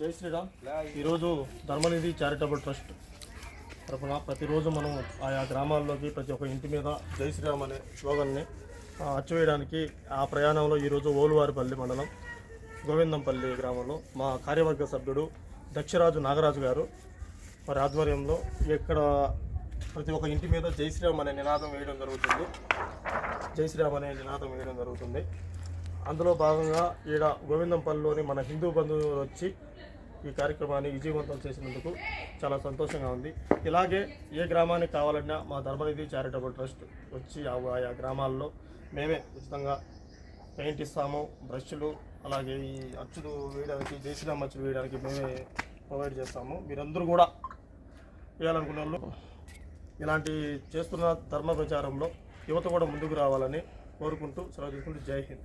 జై శ్రీరామ్. ఈరోజు Dharmanidhi charitable trust తరఫున ప్రతిరోజు మనం ఆయా గ్రామాల్లోకి ప్రతి ఒక్క ఇంటి మీద జై శ్రీరామ్ అనే స్లోగన్ని అచ్చవేయడానికి ఆ ప్రయాణంలో ఈరోజు ఓలువారిపల్లి మండలం గోవిందంపల్లి గ్రామంలో మా కార్యవర్గ సభ్యుడు దక్షరాజు నాగరాజు గారు వారి ఆధ్వర్యంలో ఇక్కడ ప్రతి ఒక్క ఇంటి మీద జై శ్రీరామ్ అనే నినాదం వేయడం జరుగుతుంది. జై శ్రీరామ్ అనే నినాదం వేయడం జరుగుతుంది. అందులో భాగంగా ఈడ గోవిందంపల్లిలోని మన హిందూ బంధువులు వచ్చి ఈ కార్యక్రమాన్ని విజయవంతం చేసినందుకు చాలా సంతోషంగా ఉంది. ఇలాగే ఏ గ్రామానికి కావాలన్నా మా ధర్మనిధి చారిటబుల్ ట్రస్ట్ వచ్చి ఆ ఆయా గ్రామాల్లో మేమే ఉచితంగా పెయింట్ ఇస్తాము బ్రష్లు అలాగే ఈ అచ్చులు వేయడానికి జయశ్రీరామ్ అచ్చులు వేయడానికి మేమే ప్రొవైడ్ చేస్తాము. మీరందరూ కూడా వేయాలనుకున్న వాళ్ళు ఇలాంటి చేస్తున్న ధర్మ ప్రచారంలో యువత కూడా ముందుకు రావాలని కోరుకుంటూ సెలవు తీసుకుంటూ జై హింద్.